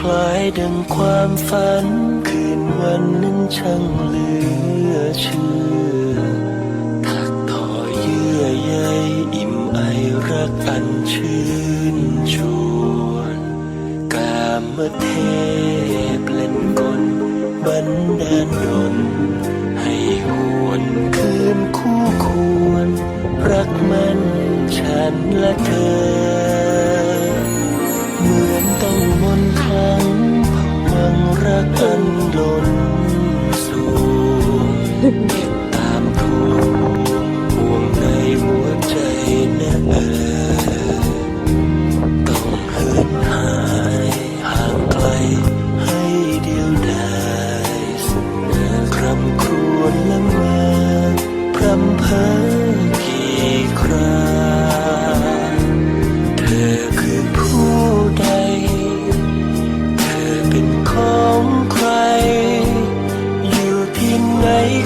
คล้ายดังความฝัน คืนวันนั้นช่างเหลือเชื่อถักทอเยื่อใยอิ่มไอรักอันชื่นชวน กามเทพเล่นกลบันดาลดลให้หวนคืนคู่ควร รักมันฉันและเธอ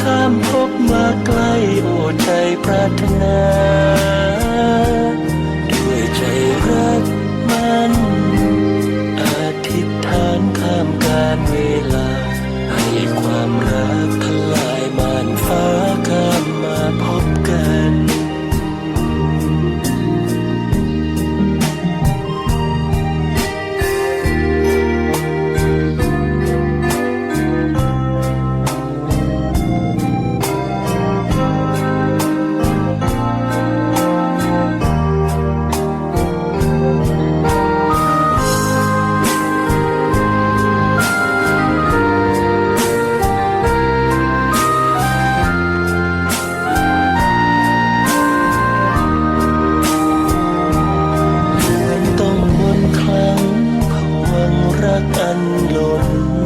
ข้ามพบมาใกล้โอ้ใจปรารถนา Lord.